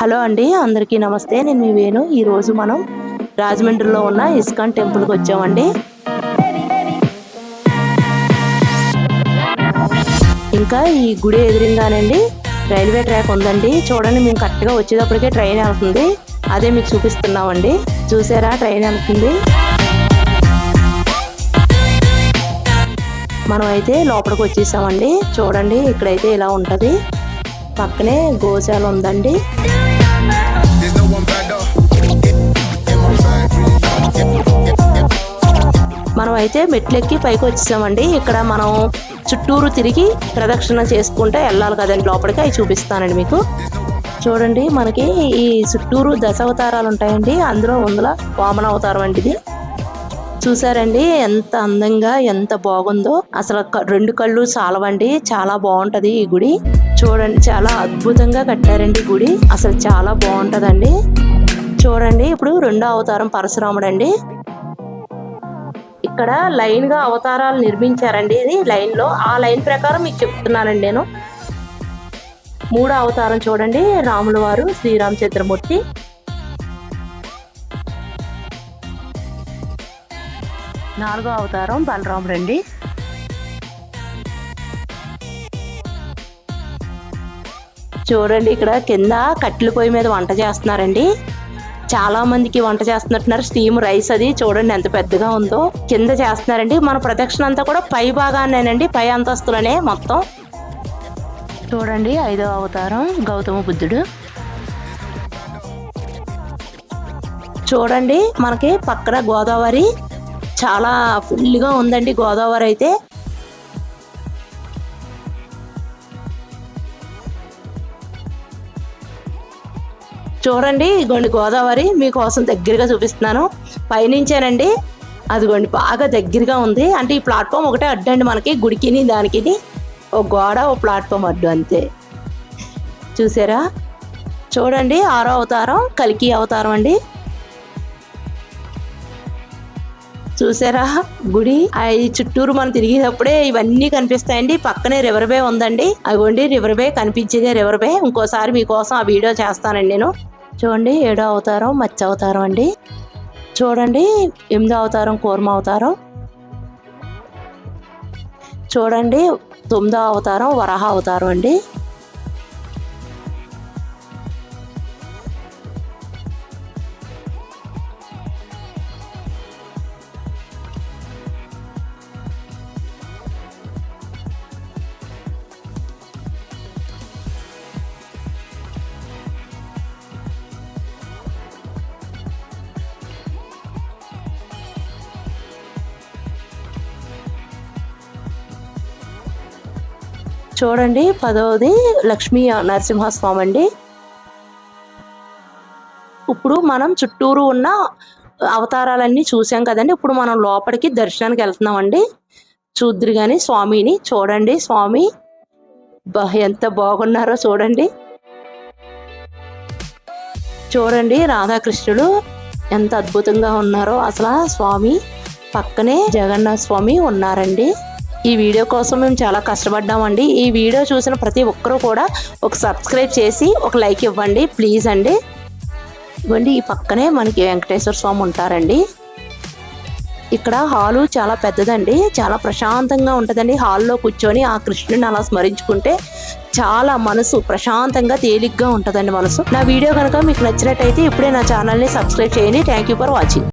Hello అండి అందరికీ నమస్తే. నేను మీ వేణు. ఈరోజు మనం రాజమండ్రిలో ఉన్న ఇస్కాన్ టెంపుల్కి వచ్చామండి. ఇంకా ఈ గుడి ఎదురుగానండి రైల్వే ట్రాక్ ఉందండి. చూడండి మేము కరెక్ట్గా వచ్చేటప్పటికే ట్రైన్ వెళ్తుంది. అదే మీకు చూపిస్తున్నామండి. చూసారా ట్రైన్ వెళ్తుంది. మనం అయితే లోపలికి వచ్చేసామండి. చూడండి ఇక్కడైతే ఇలా ఉంటుంది. పక్కనే గోశాల ఉందండి. అయితే మెట్లెక్కి పైకి వచ్చేసామండి. ఇక్కడ మనం చుట్టూరు తిరిగి ప్రదక్షిణ చేసుకుంటే వెళ్ళాలి కదండి లోపలికి. అవి చూపిస్తానండి మీకు. చూడండి మనకి ఈ చుట్టూరు దశావతారాలు ఉంటాయండి. అందులో వందల వామన అవతారం అండి ఇది చూసారండి ఎంత అందంగా ఎంత బాగుందో. అసలు రెండు కళ్ళు చాలవండి. చాలా బాగుంటది ఈ గుడి. చూడండి చాలా అద్భుతంగా కట్టారండి గుడి. అసలు చాలా బాగుంటదండి. చూడండి ఇప్పుడు రెండో అవతారం పరశురాముడు అండి ఇక్కడ లైన్గా అవతారాలు నిర్మించారండి. ఇది లైన్లో. ఆ లైన్ ప్రకారం మీకు చెప్తున్నానండి నేను. మూడో అవతారం చూడండి. రాముల వారు శ్రీరామచంద్రమూర్తి నాలుగో అవతారం బలరాముడు అండి చూడండి ఇక్కడ కింద కట్టెల పొయ్యి మీద వంట చేస్తున్నారండి. చాలా మందికి వంట చేస్తున్నట్టున్నారు. స్టీమ్ రైస్ అది చూడండి ఎంత పెద్దగా ఉందో. కింద చేస్తున్నారండి. మన ప్రదక్షిణ అంతా కూడా పై భాగానేనండి పై అంతస్తులనే మొత్తం. చూడండి ఐదో అవతారం గౌతమ బుద్ధుడు. చూడండి మనకి పక్కన గోదావరి చాలా ఫుల్గా ఉందండి గోదావరి అయితే. చూడండి ఇగోండి గోదావరి మీకోసం దగ్గరగా చూపిస్తున్నాను. పైనుంచేనండి అదిగోండి బాగా దగ్గరగా ఉంది. అంటే ఈ ప్లాట్ఫామ్ ఒకటే అడ్డండి మనకి గుడికిని దానికిని. ఓ గోడ ఓ ప్లాట్ఫామ్ అడ్డు అంతే. చూసారా? చూడండి ఆరో అవతారం కలికి అవతారం అండి. చూసారా? గుడి. అది చుట్టూరు మనం తిరిగేటప్పుడే ఇవన్నీ కనిపిస్తాయండి. పక్కనే రివర్ బే ఉందండి. అదిగోండి రివర్ బే కనిపించేదే రివర్ బే ఇంకోసారి మీకోసం ఆ వీడియో చేస్తానండి నేను. చూడండి ఏడో అవతారం మత్స్య అవతారం అండి. చూడండి ఎనిమిదో అవతారం కూర్మ అవతారం. చూడండి తొమ్మిదో అవతారం వరాహ అవతారం అండి. చూడండి పదవది లక్ష్మీ నరసింహస్వామి అండి. ఇప్పుడు మనం చుట్టూరు ఉన్న అవతారాలన్నీ చూసాం కదండి. ఇప్పుడు మనం లోపలికి దర్శనానికి వెళ్తున్నామండి. చూద్దరు కానీ స్వామిని చూడండి స్వామి. బా ఎంత బాగున్నారో చూడండి. చూడండి రాధాకృష్ణుడు ఎంత అద్భుతంగా ఉన్నారో. అసలు స్వామి పక్కనే జగన్నాథ స్వామి ఉన్నారండి. ఈ వీడియో కోసం మేము చాలా కష్టపడ్డామండి. ఈ వీడియో చూసిన ప్రతి ఒక్కరూ కూడా ఒక సబ్స్క్రైబ్ చేసి ఒక లైక్ ఇవ్వండి ప్లీజ్ అండి. ఇవ్వండి ఈ పక్కనే మనకి వెంకటేశ్వర స్వామి ఉంటారండి. ఇక్కడ హాలు చాలా పెద్దదండి. చాలా ప్రశాంతంగా ఉంటుందండి. హాల్లో కూర్చొని ఆ కృష్ణుని అలా స్మరించుకుంటే చాలా మనసు ప్రశాంతంగా తేలిగ్గా ఉంటుందండి మనసు. నా వీడియో కనుక మీకు నచ్చినట్టయితే ఇప్పుడే నా ఛానల్ని సబ్స్క్రైబ్ చేయండి. Thank you for watching